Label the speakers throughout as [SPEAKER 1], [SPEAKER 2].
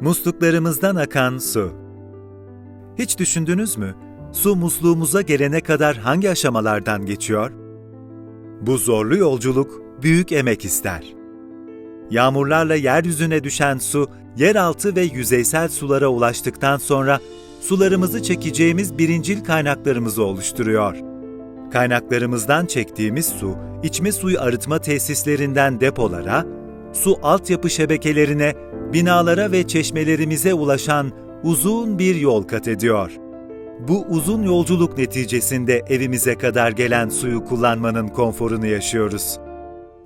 [SPEAKER 1] Musluklarımızdan akan su. Hiç düşündünüz mü? Su musluğumuza gelene kadar hangi aşamalardan geçiyor? Bu zorlu yolculuk büyük emek ister. Yağmurlarla yeryüzüne düşen su, yeraltı ve yüzeysel sulara ulaştıktan sonra sularımızı çekeceğimiz birincil kaynaklarımızı oluşturuyor. Kaynaklarımızdan çektiğimiz su, içme suyu arıtma tesislerinden depolara, su altyapı şebekelerine, binalara ve çeşmelerimize ulaşan uzun bir yol kat ediyor. Bu uzun yolculuk neticesinde evimize kadar gelen suyu kullanmanın konforunu yaşıyoruz.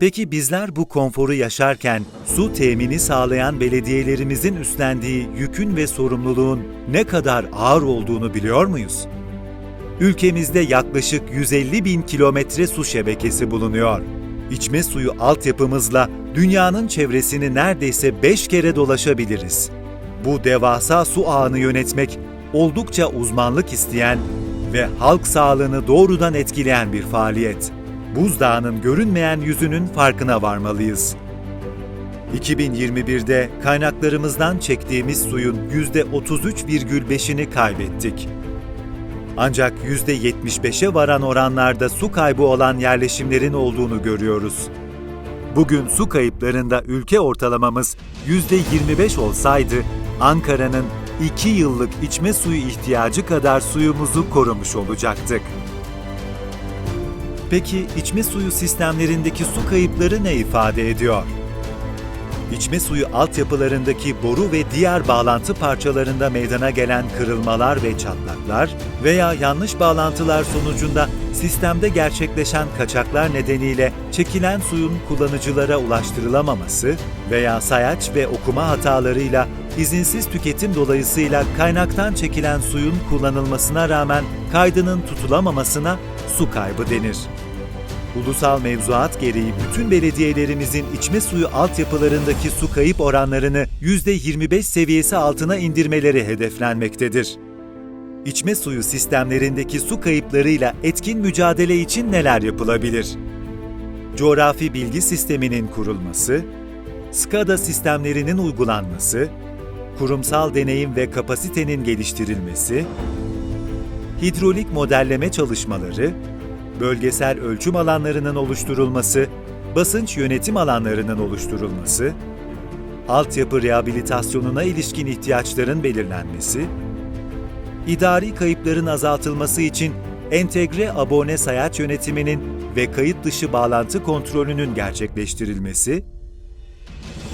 [SPEAKER 1] Peki bizler bu konforu yaşarken su temini sağlayan belediyelerimizin üstlendiği yükün ve sorumluluğun ne kadar ağır olduğunu biliyor muyuz? Ülkemizde yaklaşık 150 bin kilometre su şebekesi bulunuyor. İçme suyu altyapımızla dünyanın çevresini neredeyse 5 kere dolaşabiliriz. Bu devasa su ağını yönetmek oldukça uzmanlık isteyen ve halk sağlığını doğrudan etkileyen bir faaliyet. Buzdağının görünmeyen yüzünün farkına varmalıyız. 2021'de kaynaklarımızdan çektiğimiz suyun %33,5'ini kaybettik. Ancak %75'e varan oranlarda su kaybı olan yerleşimlerin olduğunu görüyoruz. Bugün su kayıplarında ülke ortalamamız %25 olsaydı, Ankara'nın 2 yıllık içme suyu ihtiyacı kadar suyumuzu korumuş olacaktık. Peki içme suyu sistemlerindeki su kayıpları ne ifade ediyor? İçme suyu altyapılarındaki boru ve diğer bağlantı parçalarında meydana gelen kırılmalar ve çatlaklar veya yanlış bağlantılar sonucunda sistemde gerçekleşen kaçaklar nedeniyle çekilen suyun kullanıcılara ulaştırılamaması veya sayaç ve okuma hatalarıyla izinsiz tüketim dolayısıyla kaynaktan çekilen suyun kullanılmasına rağmen kaydının tutulamamasına su kaybı denir. Ulusal mevzuat gereği bütün belediyelerimizin içme suyu altyapılarındaki su kayıp oranlarını %25 seviyesi altına indirmeleri hedeflenmektedir. İçme suyu sistemlerindeki su kayıplarıyla etkin mücadele için neler yapılabilir? Coğrafi bilgi sisteminin kurulması, SCADA sistemlerinin uygulanması, kurumsal deneyim ve kapasitenin geliştirilmesi, hidrolik modelleme çalışmaları, bölgesel ölçüm alanlarının oluşturulması, basınç yönetim alanlarının oluşturulması, altyapı rehabilitasyonuna ilişkin ihtiyaçların belirlenmesi, idari kayıpların azaltılması için entegre abone sayaç yönetiminin ve kayıt dışı bağlantı kontrolünün gerçekleştirilmesi,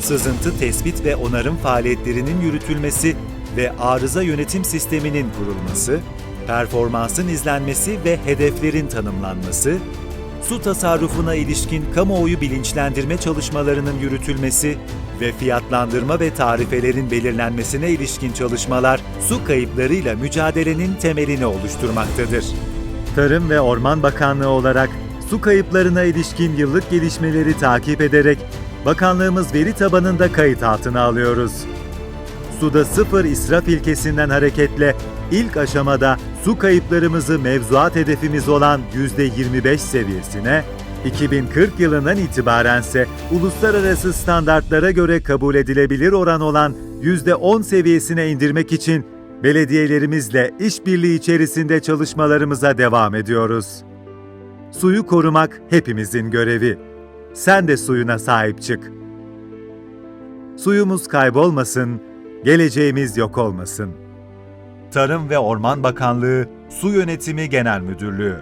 [SPEAKER 1] sızıntı tespit ve onarım faaliyetlerinin yürütülmesi ve arıza yönetim sisteminin kurulması, performansın izlenmesi ve hedeflerin tanımlanması, su tasarrufuna ilişkin kamuoyu bilinçlendirme çalışmalarının yürütülmesi ve fiyatlandırma ve tarifelerin belirlenmesine ilişkin çalışmalar su kayıplarıyla mücadelenin temelini oluşturmaktadır. Tarım ve Orman Bakanlığı olarak su kayıplarına ilişkin yıllık gelişmeleri takip ederek bakanlığımız veri tabanında kayıt altına alıyoruz. Suda sıfır israf ilkesinden hareketle ilk aşamada su kayıplarımızı mevzuat hedefimiz olan %25 seviyesine, 2040 yılından itibarense uluslararası standartlara göre kabul edilebilir oran olan %10 seviyesine indirmek için belediyelerimizle işbirliği içerisinde çalışmalarımıza devam ediyoruz. Suyu korumak hepimizin görevi. Sen de suyuna sahip çık. Suyumuz kaybolmasın, geleceğimiz yok olmasın. Tarım ve Orman Bakanlığı Su Yönetimi Genel Müdürlüğü